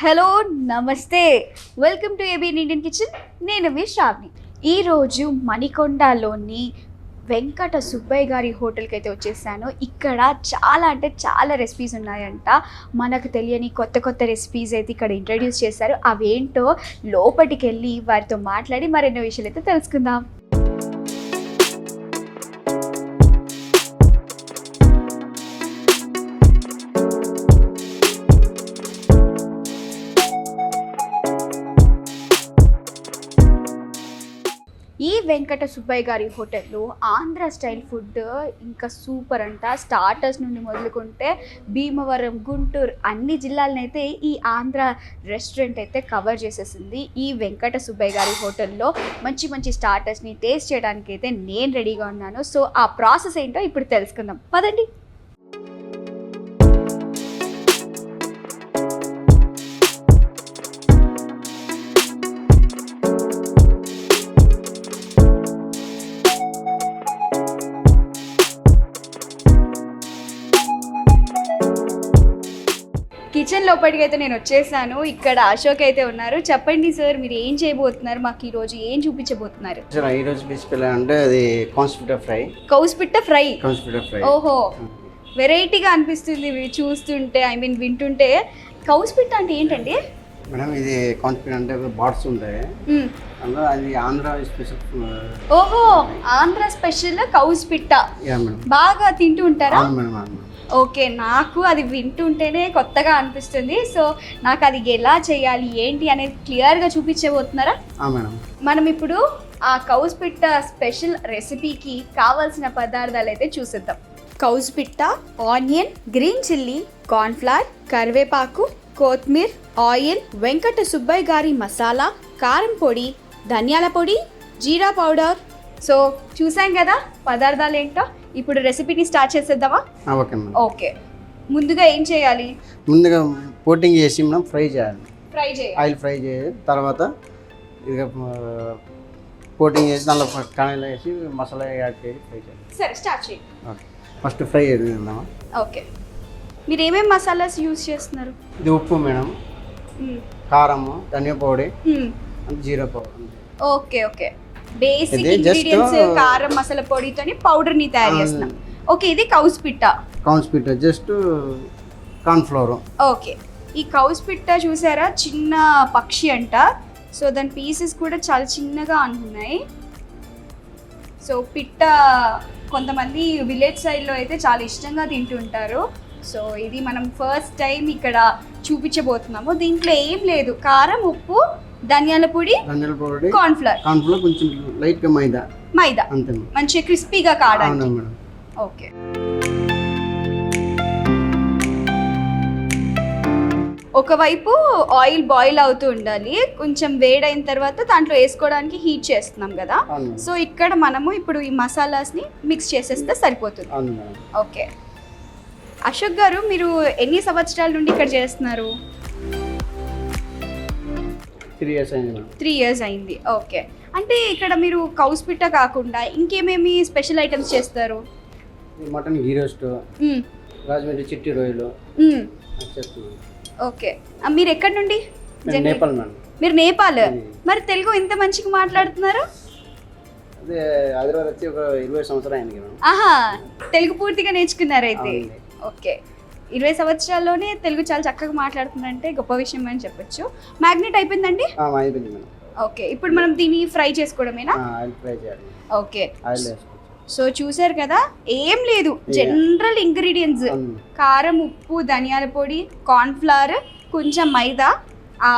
Hello నమస్తే. Welcome to AB Indian kitchen నేను మీ శ్రావణి. ఈరోజు మణికొండలోని వెంకట సుబ్బయ్య గారి హోటల్కి అయితే వచ్చేసాను. ఇక్కడ చాలా అంటే చాలా రెసిపీస్ ఉన్నాయంట. మనకు తెలియని కొత్త కొత్త రెసిపీస్ అయితే ఇక్కడ ఇంట్రడ్యూస్ చేశారు. అవేంటో లోపలికి వెళ్ళి వారితో మాట్లాడి మరెన్నో విషయాలు అయితే తెలుసుకుందాం. వెంకట సుబ్బయ్య గారి హోటల్లో ఆంధ్ర స్టైల్ ఫుడ్ ఇంకా సూపర్ అంట. స్టార్టర్స్ నుండి మొదలుకుంటే భీమవరం గుంటూరు అన్ని జిల్లాలనైతే ఈ ఆంధ్ర రెస్టారెంట్ అయితే కవర్ చేసేసింది. ఈ వెంకట సుబ్బయ్య గారి హోటల్లో మంచి మంచి స్టార్టర్స్ని టేస్ట్ చేయడానికి అయితే నేను రెడీగా ఉన్నాను. సో ఆ ప్రాసెస్ ఏంటో ఇప్పుడు తెలుసుకుందాం. పదండి. లోపలికి అయితే నేను వచ్చేసాను. ఇక్కడ అశోక్ అయితే ఉన్నారు. చెప్పండి సార్ మీరు ఏం చేయబోతున్నారు? మాకు ఈరోజు ఏం చూపించబోతున్నారు? ఈరోజు బేసికల్ అంటే అది కాన్స్పిటర్ ఫ్రై కౌస్పిట్ట ఫ్రై కాన్స్పిటర్ ఫ్రై ఓహో. వెరైటీగా అనిపిస్తుంది ఇవి చూస్తుంటే ఐ మీన్ వింటుంటే. కౌస్పిట్ట అంటే ఏంటండి? మేడం ఇది కాన్స్పిటర్ అంటే బాట్స్ ఉంటాయి. అందులో అది ఆంధ్ర స్పెషల్ ఓహో ఆంధ్ర స్పెషల్ కౌస్పిట్ట బాగా తింటూ ఉంటారా? మేడం. ఓకే నాకు అది వింటుంటేనే కొత్తగా అనిపిస్తుంది. సో నాకు అది ఎలా చేయాలి ఏంటి అనేది క్లియర్గా చూపించబోతున్నారా? మేడం. మనం ఇప్పుడు ఆ కౌస్ పిట్ట స్పెషల్ రెసిపీకి కావాల్సిన పదార్థాలు అయితే చూసేద్దాం. కౌస్ పిట్ట ఆనియన్ గ్రీన్ చిల్లీ కార్న్ఫ్లవర్ కరివేపాకు కొత్తిమీర్ ఆయిల్ వెంకట సుబ్బయ్య గారి మసాలా కారం పొడి ధనియాల పొడి జీరా పౌడర్. సో చూసాం కదా పదార్థాలు ఏంటో? ఇప్పుడు రెసిపీని స్టార్ట్ చేసేద్దామా? Okay madam. ఓకే. ముందుగా ఏం చేయాలి? ముందుగా కోటింగ్ చేసి మనం ఫ్రై చేయాలి. ఫ్రై చేయాలి. ఆయిల్ ఫ్రై చేయాలి తర్వాత ఇక కోటింగ్ చేసి దానిలో కణాయిలో వేసి మసాలా యాడ్ చేసి ఫ్రై చేయాలి. సరే స్టార్ట్ చేయండి ఓకే. ఫస్ట్ ఫ్రై చేద్దామా? ఓకే. మీరు ఏమేమి మసాలాస్ యూస్ చేస్తున్నారు? ఇది ఉప్పు మేడం. కారము ధనియా పౌడర్. జీరా powder okay okay. Basic ingredients కారం మసాలా పొడితోని పౌడర్ని తయారు చేస్తున్నాం. ఓకే ఇది కౌస్ పిట్ట. కాన్స్పిటర్ జస్ట్ కార్న్ఫ్లోర్ ఓకే ఈ కౌస్ పిట్ట చూసారా? చిన్న పక్షి అంట. సో దాని పీసెస్ కూడా చాలా చిన్నగా ఉన్నాయి సో పిట్ట కొంతమంది విలేజ్ సైడ్లో అయితే చాలా ఇష్టంగా తింటుంటారు సో ఇది మనం ఫస్ట్ టైం ఇక్కడ చూపించబోతున్నాము. దీంట్లో ఏం లేదు. కారం ఉప్పు ధనియాల పొడి ధనియాల పౌడర్ కార్న్ఫ్లవర్ కార్న్ఫ్లోర్ కొంచెం లైట్గా మైదా. మైదా. అంతే మంచిగా క్రిస్పీగా కావడానికి. మేడం. ఓకే. ఒకవైపు ఆయిల్ బాయిల్ అవుతూ ఉండాలి. కొంచెం వేడైన తర్వాత దాంట్లో వేసుకోవడానికి హీట్ చేస్తున్నాం కదా. సో ఇక్కడ మనము ఇప్పుడు ఈ మసాలాస్ని మిక్స్ చేసేస్తే సరిపోతుంది. ఓకే. అశోక్ గారు మీరు ఎన్ని సంవత్సరాల నుండి ఇక్కడ చేస్తున్నారు? త్రీ ఇయర్స్ అయింది త్రీ ఇయర్స్ అయింది. ఓకే. అంటే ఇక్కడ మీరు కౌస్ పిట్ట కాకుండా ఇంకేమేమి స్పెషల్ ఐటమ్స్ చేస్తారు? Mutton ghee roast. రాజమండ్రి చిట్టి రొయ్యలు ఓకే. మీరు ఎక్కడి నుండి? నేపాల్ మేడం. మీరు నేపాల్. మరి తెలుగు ఇంత మంచిగా మాట్లాడుతున్నారు? హైదరాబాద్ వచ్చి ఒక ఇరవై సంవత్సరాలు ఆహా. తెలుగు పూర్తిగా నేర్చుకున్నారు అయితే. ఓకే. ఇరవై సంవత్సరాల్లోనే తెలుగు చాలా చక్కగా మాట్లాడుతున్నారంటే గొప్ప విషయం అని చెప్పొచ్చు. మ్యాగ్నెట్ అయిపోయిందండి? ఆ, అయిపోయింది మేడం. ఓకే ఇప్పుడు మనం దీన్ని ఫ్రై చేసుకోవడమేనా? ఫ్రై చేయాలి. ఓకే. సో చూసారు కదా ఏం లేదు. General ingredients. కారం ఉప్పు ధనియాల పొడి కార్న్ఫ్లవర్ కొంచెం మైదా. ఆ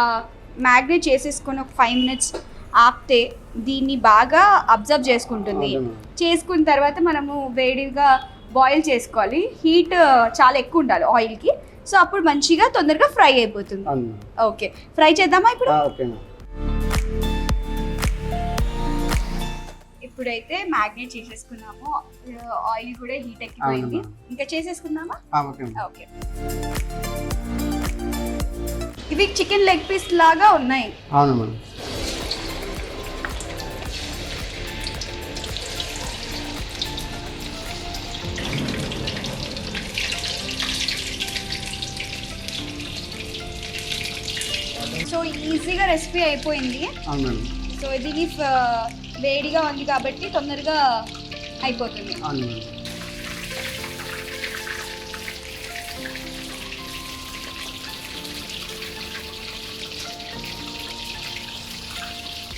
మ్యాగ్నేట్ చేసేసుకొని ఒక ఫైవ్ మినిట్స్ ఆపితే దీన్ని బాగా అబ్జర్వ్ చేసుకుంటుంది. చేసుకున్న తర్వాత మనము వేడిగా బాయిల్ చేసుకోవాలి. హీట్ చాలా ఎక్కువ ఉండాలి ఆయిల్కి. సో అప్పుడు మంచిగా తొందరగా ఫ్రై అయిపోతుంది. ఓకే. ఫ్రై చేద్దామా ఇప్పుడు? ఇప్పుడైతే మ్యాగ్నేట్ చేసేసుకున్నాము. ఆయిల్ కూడా హీట్ ఎక్కిపోయింది. ఇంకా చేసేసుకుందామా? ఓకే ఇవి చికెన్ లెగ్ పీస్ లాగా ఉన్నాయి. అవును సో ఈజీగా రెసిపీ అయిపోయింది. అవును మేడం. సో ఇది వేడిగా ఉంది కాబట్టి తొందరగా అయిపోతుంది. అవును మేడం.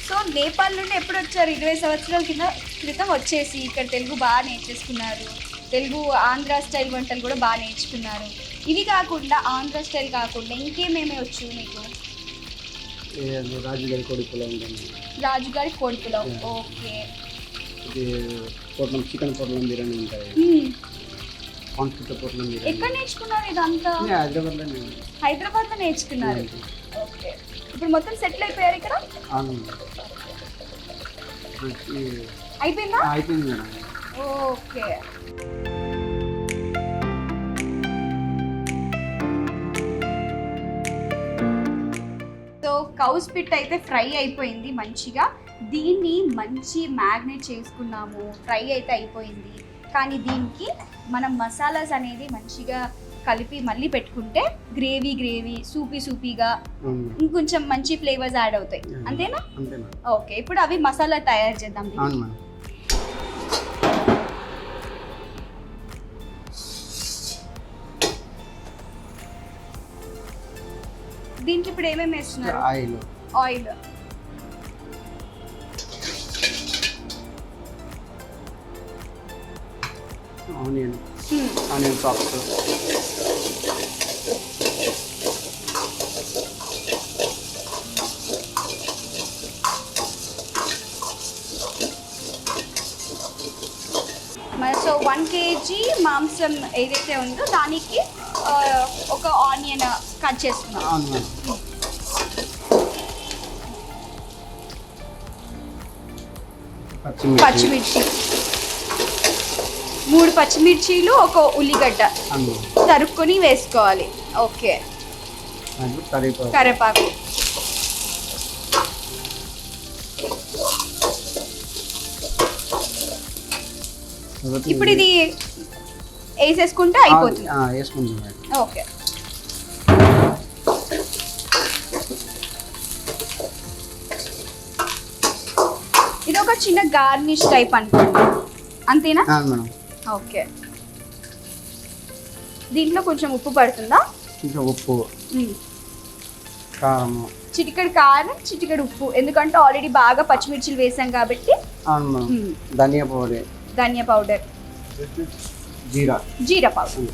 సో నేపాల్ నుండి ఎప్పుడు వచ్చారు? ఇరవై సంవత్సరాల కింద క్రితం వచ్చేసి ఇక్కడ తెలుగు బాగా నేర్చేసుకున్నారు. తెలుగు ఆంధ్ర స్టైల్ వంటలు కూడా బాగా నేర్చుకున్నారు. ఇవి కాకుండా ఆంధ్ర స్టైల్ కాకుండా ఇంకేమేమి వచ్చు మీకు? రాజుగారి కొడుకులో ఉంటుంది రాజుగారి కోడిపులో ఓకే. ఇది పొట్లం చికెన్ పొట్లం బిర్యానీ ఉంటాయి. కాన్స్టిట్యూట్ పొట్లం బిర్యానీ. ఎక్కడ నేర్చుకున్నారు ఇదంతా? ఇది హైదరాబాద్లో నేను హైదరాబాద్లో నేర్చుకున్నారు. ఓకే. ఇప్పుడు మొత్తం సెటిల్ అయిపోయారు ఇక్కడ? అవును. అయిపోయిందా? అయిపోయింది మేడం. ఓకే. సో కౌస్ పిట్ అయితే ఫ్రై అయిపోయింది మంచిగా. దీన్ని మంచి మ్యాగ్నేట్ చేసుకున్నాము. ఫ్రై అయితే అయిపోయింది. కానీ దీనికి మనం మసాలాస్ అనేది మంచిగా కలిపి మళ్ళీ పెట్టుకుంటే గ్రేవీ గ్రేవీ సూపీ సూపీగా ఇంకొంచెం మంచి ఫ్లేవర్స్ యాడ్ అవుతాయి. అంతేనా? ఓకే ఇప్పుడు అవి మసాలా తయారు చేద్దాం ఇప్పుడు ఏమేమి వేస్తున్నారు? Oil. Oil. Onion. Onion chops so one KG మాంసం ఏదైతే ఉందో దానికి ఒక ఆనియన్ కట్ చేసుకున్నాం పచ్చిమిర్చి. మూడు పచ్చిమిర్చీలు ఒక ఉల్లిగడ్డ. తరుక్కొని వేసుకోవాలి. ఓకే. కరివేపాకు. తర్వాత ఇప్పుడు ఇది వేసేసుకుంటే అయిపోతుంది. ఓకే. చిన్న గార్నిష్ టైప్ అనుకోండి. అంతేనా? మేడం. ఓకే. దీంట్లో కొంచెం ఉప్పు పడుతుందా? ఇంకా ఉప్పు. చిటికెడు కారం చిటికెడు ఉప్పు. ఎందుకంటే ఆల్రెడీ బాగా పచ్చిమిర్చిలు వేసాం కాబట్టి. అవును. ధనియా పౌడర్. ధనియా పౌడర్. జీరా. జీరా పౌడర్.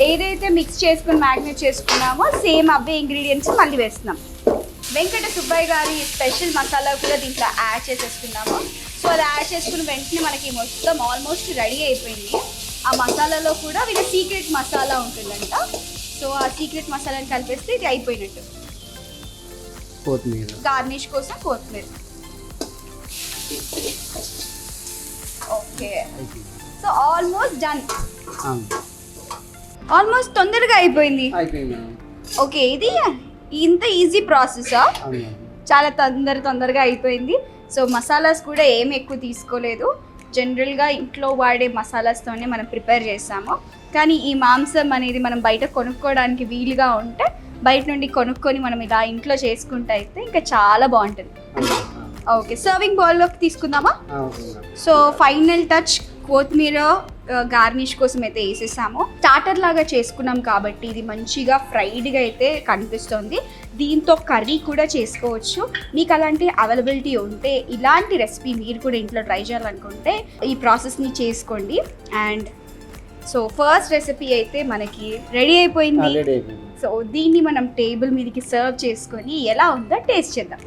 ఏదైతే మిక్స్ చేసుకుని మ్యాగ్నేట్ చేసుకున్నామో సేమ్ అవే ఇంగ్రీడియంట్స్ మళ్ళీ వేస్తున్నాం. వెంకట సుబ్బయ్య గారి స్పెషల్ మసాలా కూడా దీంట్లో యాడ్ చేసేసుకున్నాము. సో అది యాడ్ చేసుకున్న వెంటనే మనకి మొత్తం ఆల్మోస్ట్ రెడీ అయిపోయింది. ఆ మసాలాలో కూడా వీళ్ళ సీక్రెట్ మసాలా ఉంటుందంట. సో ఆ సీక్రెట్ మసాలాని కలిపేస్తే ఇది అయిపోయినట్టు. కొత్తిమీర. గార్నిష్ కోసం కొత్తిమీర. Okay. So almost done. Almost తొందరగా అయిపోయింది. ఓకే ఇది ఇంత ఈజీ ప్రాసెసా చాలా తొందర తొందరగా అయిపోయింది. సో మసాలాస్ కూడా ఏమి ఎక్కువ తీసుకోలేదు. జనరల్గా ఇంట్లో వాడే మసాలాస్తోనే మనం ప్రిపేర్ చేస్తాము కానీ ఈ మాంసం అనేది మనం బయట కొనుక్కోవడానికి వీలుగా ఉంటే బయట నుండి కొనుక్కొని మనం ఇలా ఇంట్లో చేసుకుంటే అయితే ఇంకా చాలా బాగుంటుంది. ఓకే సర్వింగ్ బౌల్లోకి తీసుకుందామా? సో ఫైనల్ టచ్ కొత్తిమీర గార్నిష్ కోసం అయితే వేసేసాము. స్టార్టర్ లాగా చేసుకున్నాం కాబట్టి ఇది మంచిగా ఫ్రైడ్గా అయితే కనిపిస్తుంది. దీంతో కర్రీ కూడా చేసుకోవచ్చు. మీకు అలాంటి అవైలబిలిటీ ఉంటే ఇలాంటి రెసిపీ మీరు కూడా ఇంట్లో ట్రై చేయాలనుకుంటే ఈ ప్రాసెస్ని చేసుకోండి. అండ్ సో ఫస్ట్ రెసిపీ అయితే మనకి రెడీ అయిపోయింది. రెడీ అయిపోయింది. సో దీన్ని మనం టేబుల్ మీదకి సర్వ్ చేసుకొని ఎలా ఉందో టేస్ట్ చేద్దాం.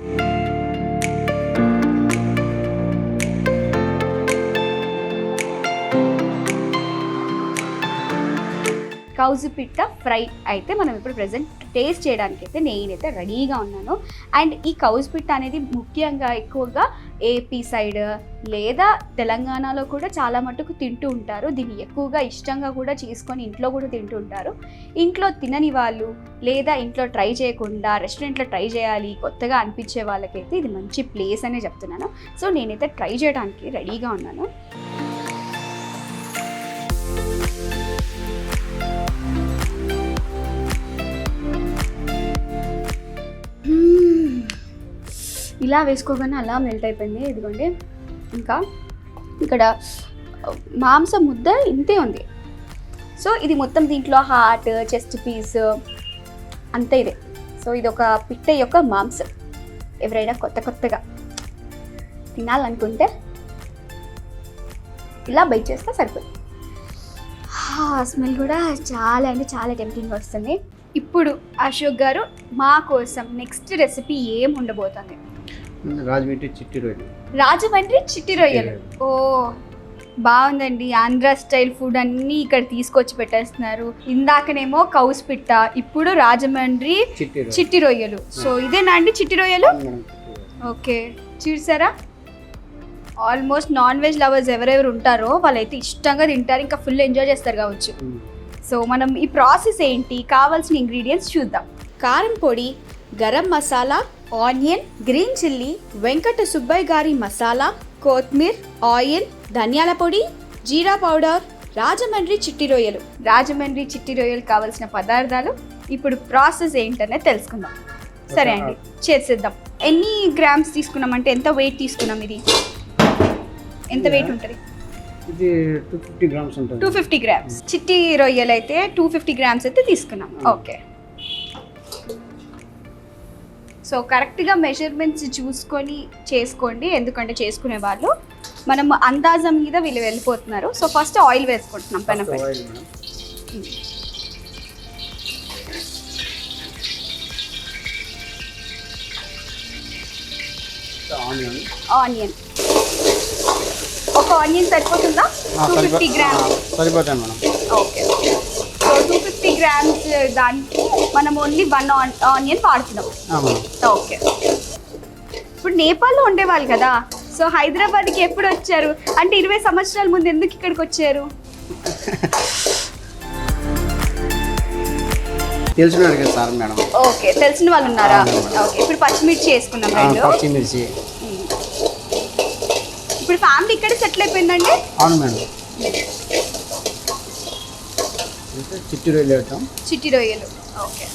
కౌజు పిట్ట ఫ్రై అయితే మనం ఇప్పుడు ప్రజెంట్ టేస్ట్ చేయడానికి అయితే నేనైతే రెడీగా ఉన్నాను. అండ్ ఈ కౌజు పిట్ట అనేది ముఖ్యంగా ఎక్కువగా ఏపీ సైడ్ లేదా తెలంగాణలో కూడా చాలా మటుకు తింటూ ఉంటారు. దీన్ని ఎక్కువగా ఇష్టంగా కూడా చేసుకొని ఇంట్లో కూడా తింటూ ఉంటారు. ఇంట్లో తినని వాళ్ళు లేదా ఇంట్లో ట్రై చేయకుండా రెస్టారెంట్లో ట్రై చేయాలి కొత్తగా అనిపించే వాళ్ళకైతే ఇది మంచి ప్లేస్ అనే చెప్తున్నాను. సో నేనైతే ట్రై చేయడానికి రెడీగా ఉన్నాను. ఇలా వేసుకోగానే అలా మెల్ట్ అయిపోయింది. ఇదిగోండి. ఇంకా ఇక్కడ మాంసం ముద్ద ఇంతే ఉంది. సో ఇది మొత్తం దీంట్లో హార్ట్ చెస్ట్ పీస్ అంతే ఇదే. సో ఇది ఒక పిట్ట యొక్క మాంసం. ఎవరైనా కొత్త కొత్తగా తినాలనుకుంటే ఇలా బై చేస్తే సరిపోతుంది స్మెల్ కూడా చాలా అంటే చాలా టెంప్టింగ్ వస్తుంది. ఇప్పుడు అశోక్ గారు మా కోసం నెక్స్ట్ రెసిపీ ఏం ఉండబోతుంది? రాజమండ్రి చిట్టి రొయ్యలు రాజమండ్రి చిట్టి రొయ్యలు ఓ బాగుందండి. ఆంధ్ర స్టైల్ ఫుడ్ అన్నీ ఇక్కడ తీసుకొచ్చి పెట్టేస్తున్నారు. ఇందాకనేమో కౌస్ పిట్ట ఇప్పుడు రాజమండ్రి చిట్టి రొయ్యలు సో ఇదేనా అండి చిట్టి రొయ్యలు. ఓకే. చూసారా? ఆల్మోస్ట్ నాన్ వెజ్ లవర్స్ ఎవరెవరు ఉంటారో వాళ్ళైతే ఇష్టంగా తింటారు ఇంకా ఫుల్ ఎంజాయ్ చేస్తారు కావచ్చు. సో మనం ఈ ప్రాసెస్ ఏంటి? కావాల్సిన ఇంగ్రీడియంట్స్ చూద్దాం. కారం పొడి garam masala onion green chilli Venkata Subbayya garu masala కొత్తిమీర్ oil ధనియాల పొడి జీరా పౌడర్ రాజమండ్రి చిట్టి రొయ్యలు. రాజమండ్రి చిట్టి రొయ్యలు కావాల్సిన పదార్థాలు ఇప్పుడు ప్రాసెస్ ఏంటనే తెలుసుకుందాం. సరే అండి చేసేద్దాం. ఎన్ని గ్రామ్స్ తీసుకున్నాం అంటే ఎంత వెయిట్ తీసుకున్నాం ఇది? ఎంత వెయిట్ ఉంటుంది? ఇది టూ ఫిఫ్టీ గ్రామ్స్ ఉంటుంది. టూ ఫిఫ్టీ గ్రామ్స్ చిట్టి రొయ్యలు అయితే టూ ఫిఫ్టీ గ్రామ్స్ అయితే తీసుకున్నాం. ఓకే. సో కరెక్ట్గా మెజర్మెంట్స్ చూసుకొని చేసుకోండి. ఎందుకంటే చేసుకునే వాళ్ళు మనం అందాజం మీద వీళ్ళు వెళ్ళిపోతున్నారు. సో ఫస్ట్ ఆయిల్ వేసుకుంటున్నాం పెన First oil madam onion. Onion. ఒక ఆనియన్ సరిపోతుందా? Two fifty grams. సరిపోతాయి madam. Okay. So two fifty grams దానికి మనం ఓన్లీ వన్ ఆనియన్ వాడుతున్నాం. ఓకే ఇప్పుడు నేపాల్లో ఉండేవాళ్ళు కదా సో హైదరాబాద్కి ఎప్పుడు వచ్చారు? అంటే ఇరవై సంవత్సరాల ముందు ఎందుకు ఇక్కడికి వచ్చారు? తెలిసినాడు కదా సార్ మేడం. ఓకే తెలిసిన వాళ్ళు ఉన్నారా. ఓకే ఇప్పుడు పచ్చిమిర్చి వేసుకున్నాం రెండు. పచ్చిమిర్చి. ఇప్పుడు ఫ్యామిలీ ఇక్కడే సెటిల్ అయిపోయిందండి? అవును మేడం. చిట్టి రొయ్యలు చిట్టి రొయ్యలు. ఓకే.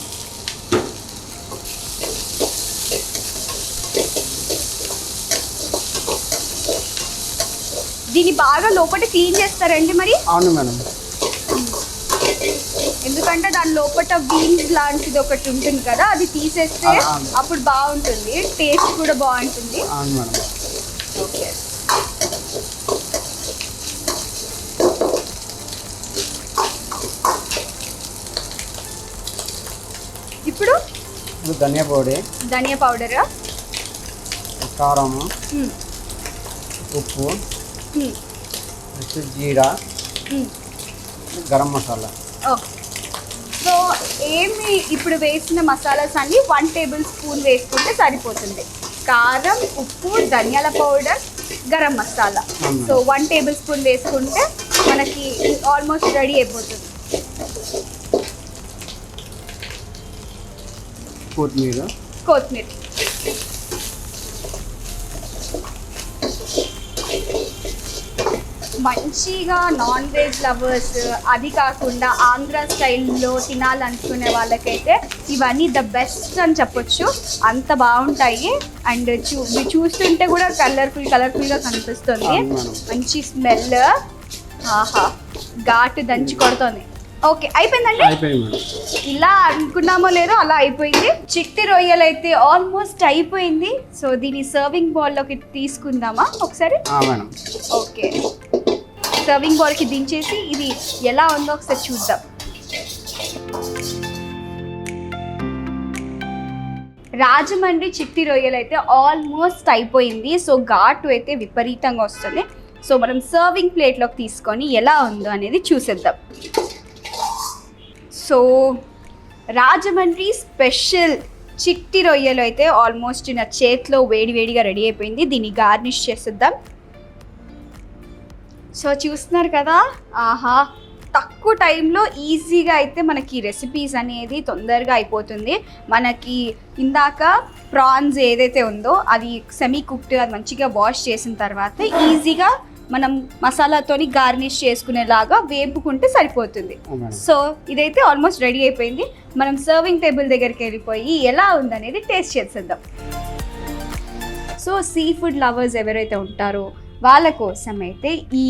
దీన్ని బాగా లోపల క్లీన్ చేస్తారండి మరి? అవును మేడం. ఎందుకంటే దాని లోపల బీన్స్ లాంటిది ఒకటి ఉంటుంది కదా అది తీసేస్తే. అప్పుడు బాగుంటుంది టేస్ట్ కూడా బాగుంటుంది. అవును మేడం. ఓకే ఇప్పుడు ఇప్పుడు ధనియా పొడి ధనియా పౌడర్? కారము ఉప్పు. నెక్స్ట్ జీరా. గరం మసాలా. సో ఏమి ఇప్పుడు వేసిన మసాలాస్ అన్ని వన్ టేబుల్ స్పూన్ వేసుకుంటే సరిపోతుంది. కారం ఉప్పు ధనియాల powder garam masala. So one tablespoon వేసుకుంటే మనకి ఆల్మోస్ట్ రెడీ అయిపోతుంది. కొత్తిమీర? కొత్తిమీర. మంచిగా నాన్ వెజ్ లవర్స్ అది కాకుండా ఆంధ్ర స్టైల్లో తినాలనుకునే వాళ్ళకైతే ఇవన్నీ ద బెస్ట్ అని చెప్పొచ్చు. అంత బాగుంటాయి. అండ్ చూ చూస్తుంటే కూడా కలర్ఫుల్ కలర్ఫుల్గా కనిపిస్తుంది. మంచి స్మెల్ ఆహా ఘాటు దంచి కొడుతుంది. ఓకే అయిపోయిందండి? అయిపోయింది మేడం. ఇలా అనుకున్నామో లేదో అలా అయిపోయింది. చిట్టి రొయ్యలు అయితే ఆల్మోస్ట్ అయిపోయింది. సో దీని సర్వింగ్ బౌల్లోకి తీసుకుందామా? ఒకసారి? ఆ, మేడం. ఓకే. సర్వింగ్ బౌల్కి దించేసి ఇది ఎలా ఉందో ఒకసారి చూద్దాం. రాజమండ్రి చిట్టి రొయ్యలు అయితే ఆల్మోస్ట్ అయిపోయింది. సో ఘాటు అయితే విపరీతంగా వస్తుంది. సో మనం సర్వింగ్ ప్లేట్లోకి తీసుకొని ఎలా ఉందో అనేది చూసేద్దాం. సో రాజమండ్రి స్పెషల్ చిట్టి రొయ్యలు అయితే ఆల్మోస్ట్ నా చేతిలో వేడి వేడిగా రెడీ అయిపోయింది. దీన్ని గార్నిష్ చేసేద్దాం. సో చూస్తున్నారు కదా? ఆహా తక్కువ టైంలో ఈజీగా అయితే మనకి రెసిపీస్ అనేది తొందరగా అయిపోతుంది. మనకి ఇందాక ప్రాన్స్ ఏదైతే ఉందో అది సెమీ కుక్డ్ అది మంచిగా వాష్ చేసిన తర్వాత ఈజీగా మనం మసాలాతోని గార్నిష్ చేసుకునేలాగా వేపుకుంటే సరిపోతుంది. సో ఇదైతే ఆల్మోస్ట్ రెడీ అయిపోయింది. మనం సర్వింగ్ టేబుల్ దగ్గరికి వెళ్ళిపోయి ఎలా ఉందనేది టేస్ట్ చేసేద్దాం. సో సీ ఫుడ్ లవర్స్ ఎవరైతే ఉంటారో వాళ్ళ కోసం అయితే ఈ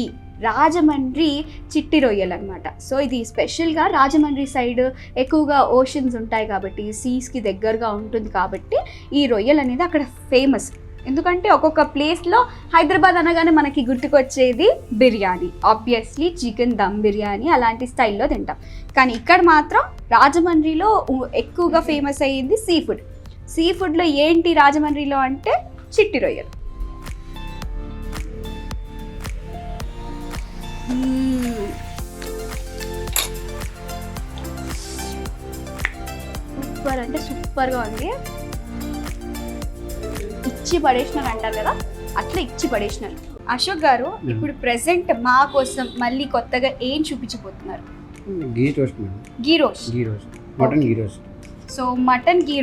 రాజమండ్రి చిట్టి రొయ్యలు అనమాట సో ఇది స్పెషల్గా రాజమండ్రి సైడ్ ఎక్కువగా ఓషన్స్ ఉంటాయి కాబట్టి సీస్కి దగ్గరగా ఉంటుంది కాబట్టి ఈ రొయ్యలు అనేది అక్కడ ఫేమస్. ఎందుకంటే ఒక్కొక్క ప్లేస్లో హైదరాబాద్ అనగానే మనకి గుర్తుకొచ్చేది బిర్యానీ. ఆబ్వియస్లీ చికెన్ దమ్ బిర్యానీ అలాంటి స్టైల్లో తింటాం. కానీ ఇక్కడ మాత్రం రాజమండ్రిలో ఎక్కువగా ఫేమస్ అయ్యింది సీ ఫుడ్ సీ ఫుడ్లో ఏంటి రాజమండ్రిలో అంటే చిట్టి రొయ్యలు. మ్మ్. సూపర్ అంటే సూపర్గా ఉంది. ఇచ్చి పడేసినారు అంటారు కదా? అట్లా ఇచ్చి పడేసినారు. అశోక్ గారు ఇప్పుడు ప్రెసెంట్ మా కోసం మళ్ళీ కొత్తగా ఏం చూపించబోతున్నారు? Ghee ghee roast ghee roast. Mutton ghee roast. So mutton ghee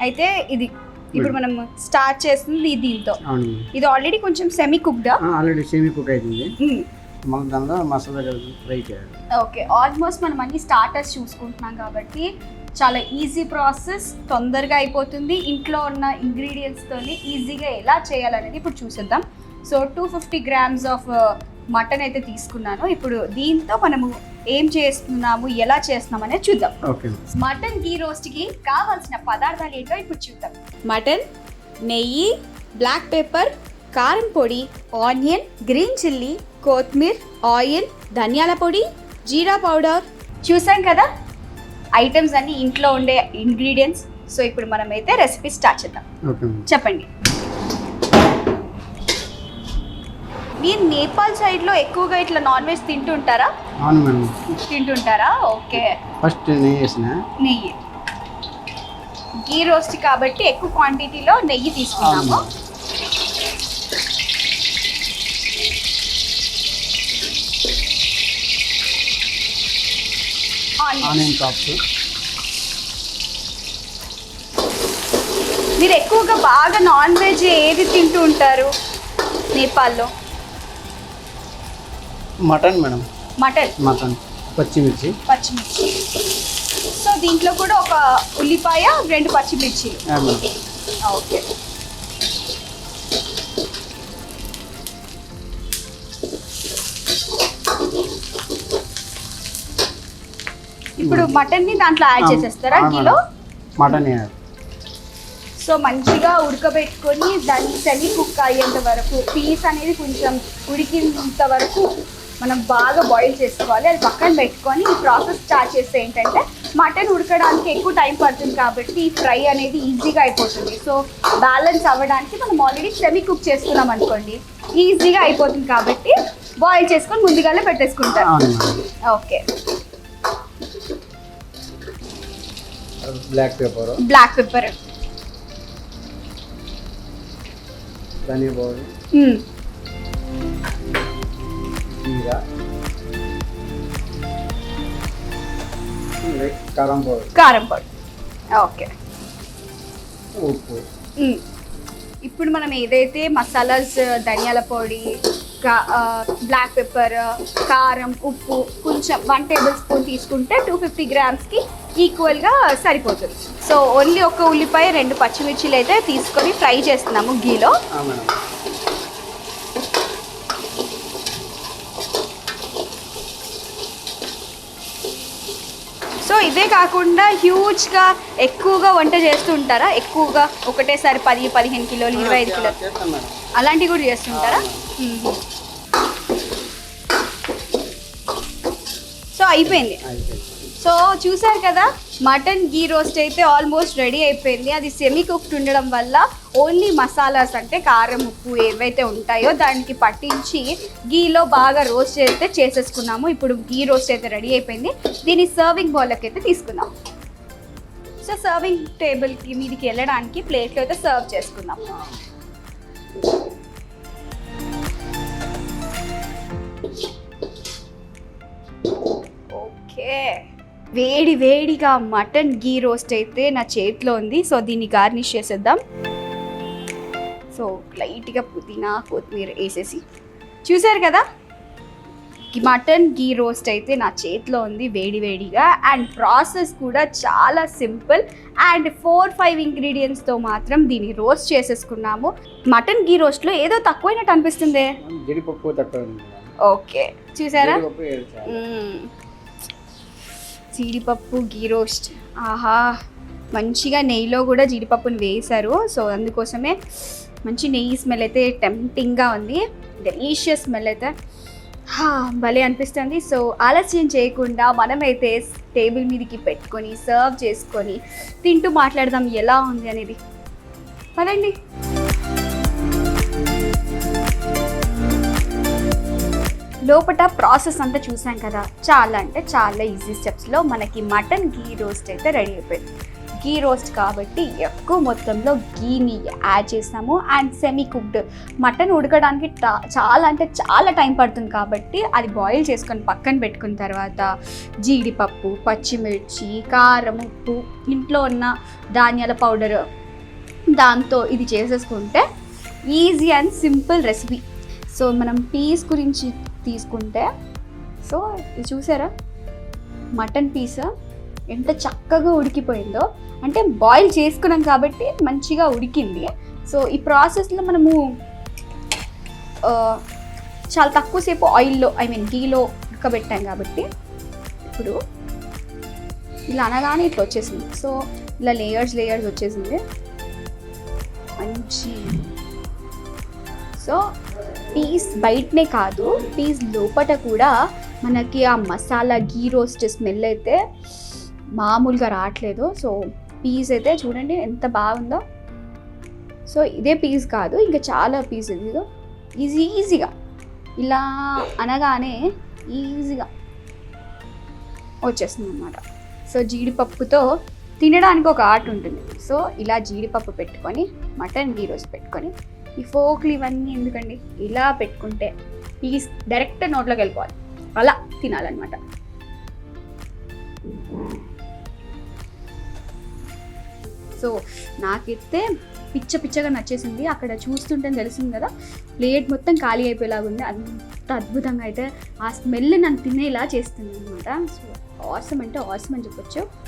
అయితే ఇది. ఇప్పుడు మనం స్టార్ట్ చేస్తుంది దీంతో. ఇది ఆల్రెడీ కొంచెం సెమీ కుక్డా ఆల్రెడీ సేమీ కుక్ అవుతుంది మళ్ళీ దానిలో మసాలా ఫ్రై చేయాలి. ఓకే. ఆల్మోస్ట్ మనం అన్ని స్టార్టర్స్ చూసుకుంటున్నాం కాబట్టి చాలా ఈజీ ప్రాసెస్ తొందరగా అయిపోతుంది. ఇంట్లో ఉన్న ఇంగ్రీడియంట్స్తోని ఈజీగా ఎలా చేయాలనేది ఇప్పుడు చూసేద్దాం. So two fifty grams of mutton అయితే తీసుకున్నాను. ఇప్పుడు దీంతో మనము ఏం చేస్తున్నాము ఎలా చేస్తున్నాం అనేది చూద్దాం. మటన్ గీ రోస్ట్కి కావాల్సిన పదార్థాలు ఏంటో ఇప్పుడు చూద్దాం. మటన్ నెయ్యి బ్లాక్ పెప్పర్ కారం పొడి ఆనియన్ గ్రీన్ చిల్లీ కొత్తిమీర్ ఆయిల్ ధనియాల పొడి జీరా పౌడర్. చూసాం కదా? ఐటమ్స్ అన్ని ఇంట్లో ఉండే ఇంగ్రీడియంట్స్. సో ఇప్పుడు మనమైతే రెసిపీ స్టార్ట్ చేద్దాం. చెప్పండి. మీరు నేపాల్ సైడ్లో ఎక్కువగా ఇట్లా నాన్ వెజ్ తింటుంటారా? అవును మేడం. తింటుంటారా? ఓకే. ఫస్ట్ నెయ్యి వేసిన. నెయ్యి. గీ రోస్ట్ కాబట్టి ఎక్కువ క్వాంటిటీలో నెయ్యి తీసుకున్నాము. Onion chops. మీరు ఎక్కువగా బాగా నాన్ వెజ్ ఏది తింటూ ఉంటారు నేపాల్లో? Mutton madam. మటన్? మటన్. పచ్చిమిర్చి. పచ్చిమిర్చి. సో దీంట్లో కూడా ఒక ఉల్లిపాయ రెండు పచ్చిమిర్చి ఓకే. ఇప్పుడు మటన్ని దాంట్లో యాడ్ చేసేస్తారా? కిలో. మటన్ సో మంచిగా ఉడకబెట్టుకొని దాన్ని సెమీ కుక్ అయ్యేంత వరకు పీస్ అనేది కొంచెం ఉడికినంత వరకు మనం బాగా బాయిల్ చేసుకోవాలి. అది పక్కన పెట్టుకొని ఈ ప్రాసెస్ స్టార్ట్ చేస్తే ఏంటంటే మటన్ ఉడకడానికి ఎక్కువ టైం పడుతుంది కాబట్టి ఈ ఫ్రై అనేది ఈజీగా అయిపోతుంది. సో బ్యాలెన్స్ అవ్వడానికి మనం ఆల్రెడీ సెమీ కుక్ చేసుకున్నాం అనుకోండి ఈజీగా అయిపోతుంది కాబట్టి బాయిల్ చేసుకొని ముందుగానే పెట్టేసుకుంటాం okay. Black paper. Black pepper ధనియా పౌడర్ జీరా కారం పౌడర్ కారం పొడి. ఓకే. ఉప్పు. ఇప్పుడు మనం ఏదైతే మసాలాస్ ధనియాల పొడి బ్లాక్ పెప్పర్ కారం ఉప్పు కొంచెం వన్ టేబుల్ స్పూన్ తీసుకుంటే టూ ఫిఫ్టీ గ్రామ్స్కి ఈక్వల్గా సరిపోతుంది. సో ఓన్లీ ఒక ఉల్లిపాయ రెండు పచ్చిమిర్చిలు అయితే తీసుకొని ఫ్రై చేస్తున్నాము గీలో. సో ఇదే కాకుండా హ్యూజ్గా ఎక్కువగా వంట చేస్తూ ఉంటారా? ఎక్కువగా ఒకటేసారి పది పదిహేను కిలోలు ఇరవై ఐదు కిలోలు? అలాంటివి కూడా చేస్తుంటారా. సో అయిపోయింది. సో చూసారు కదా మటన్ గీ రోస్ట్ అయితే ఆల్మోస్ట్ రెడీ అయిపోయింది. అది సెమీ కుక్డ్ ఉండడం వల్ల ఓన్లీ మసాలాస్ అంటే కారం ఉప్పు ఏవైతే ఉంటాయో దానికి పట్టించి గీలో బాగా రోస్ట్ అయితే చేసేసుకున్నాము. ఇప్పుడు గీ రోస్ట్ అయితే రెడీ అయిపోయింది. దీన్ని సర్వింగ్ బౌల్లోకి అయితే తీసుకుందాం. సో సర్వింగ్ టేబుల్కి మీదికి వెళ్ళడానికి ప్లేట్లో అయితే సర్వ్ చేసుకుందాం. ఓకే వేడి వేడిగా మటన్ గీ రోస్ట్ అయితే నా చేతిలో ఉంది. సో దీన్ని గార్నిష్ చేసేద్దాం. సో లైట్గా పుదీనా కొత్తిమీర వేసేసి. చూసారు కదా? మటన్ గీ రోస్ట్ అయితే నా చేతిలో ఉంది వేడి వేడిగా. అండ్ ప్రాసెస్ కూడా చాలా సింపుల్. అండ్ ఫోర్ ఫైవ్ ఇంగ్రీడియంట్స్తో మాత్రం దీన్ని రోస్ట్ చేసేసుకున్నాము. మటన్ గీ రోస్ట్లో ఏదో తక్కువైనట్టు అనిపిస్తుంది. ఓకే. చూసారా? జీడిపప్పు గీ రోస్ట్. ఆహా మంచిగా నెయ్యిలో కూడా జీడిపప్పుని వేశారు. సో అందుకోసమే మంచి నెయ్యి స్మెల్ అయితే టెంప్టింగ్గా ఉంది. డెలీషియస్ స్మెల్ అయితే భలే అనిపిస్తుంది. సో ఆలస్యం చేయకుండా మనమైతే టేబుల్ మీదకి పెట్టుకొని సర్వ్ చేసుకొని తింటూ మాట్లాడదాం ఎలా ఉంది అనేది. పదండి. లోపల ప్రాసెస్ అంతా చూసాం కదా. చాలా అంటే చాలా ఈజీ స్టెప్స్లో మనకి మటన్ గీ రోస్ట్ అయితే రెడీ అయిపోయింది. గీ రోస్ట్ కాబట్టి ఎక్కువ మొత్తంలో గీని యాడ్ చేసాము. అండ్ సెమీ కుక్డ్ మటన్ ఉడకడానికి టా- చాలా అంటే చాలా టైం పడుతుంది కాబట్టి అది బాయిల్ చేసుకొని పక్కన పెట్టుకున్న తర్వాత జీడిపప్పు పచ్చిమిర్చి కారం ఉప్పు ఇంట్లో ఉన్న ధాన్యాల పౌడర్ దాంతో ఇది చేసేసుకుంటే easy and simple recipe so మనం పీస్ గురించి తీసుకుంటే సో ఇది చూసారా? మటన్ పీస్ ఎంత చక్కగా ఉడికిపోయిందో. అంటే బాయిల్ చేసుకున్నాం కాబట్టి మంచిగా ఉడికింది. సో ఈ ప్రాసెస్లో మనము చాలా తక్కువసేపు ఆయిల్లో ఐ మీన్ గీలో ఉడకబెట్టాం కాబట్టి ఇప్పుడు ఇలా అనగానే ఇట్లా వచ్చేసింది. సో ఇలా లేయర్స్ లేయర్స్ వచ్చేసింది. మంచి. సో పీస్ బయటనే కాదు పీస్ లోపట కూడా మనకి ఆ మసాలా గీ రోస్ట్ స్మెల్ అయితే మామూలుగా రావట్లేదు. సో పీస్ అయితే చూడండి ఎంత బాగుందో. సో ఇదే పీస్ కాదు ఇంకా చాలా పీస్ ఇదిగో ఈజీ ఈజీగా. ఇలా అనగానే ఈజీగా వచ్చేస్తుంది అనమాట సో జీడిపప్పుతో తినడానికి ఒక ఆర్ట్ ఉంటుంది. సో ఇలా జీడిపప్పు పెట్టుకొని మటన్ గీ రోస్ట్ పెట్టుకొని ఈ ఫోక్లు ఇవన్నీ ఎందుకండి? ఇలా పెట్టుకుంటే ఈ డైరెక్ట్ నోట్లోకి వెళ్ళిపోవాలి. అలా తినాలన్నమాట. సో నాకైతే పిచ్చ పిచ్చగా నచ్చేసింది. అక్కడ చూస్తుంటే తెలిసింది కదా ప్లేట్ మొత్తం ఖాళీ అయిపోయేలాగా ఉంది. అంత అద్భుతంగా అయితే ఆ స్మెల్ నన్ను తినేలా చేస్తుంది అనమాట సో ఆసమ్ అంటే ఆసమ్ అని చెప్పొచ్చు.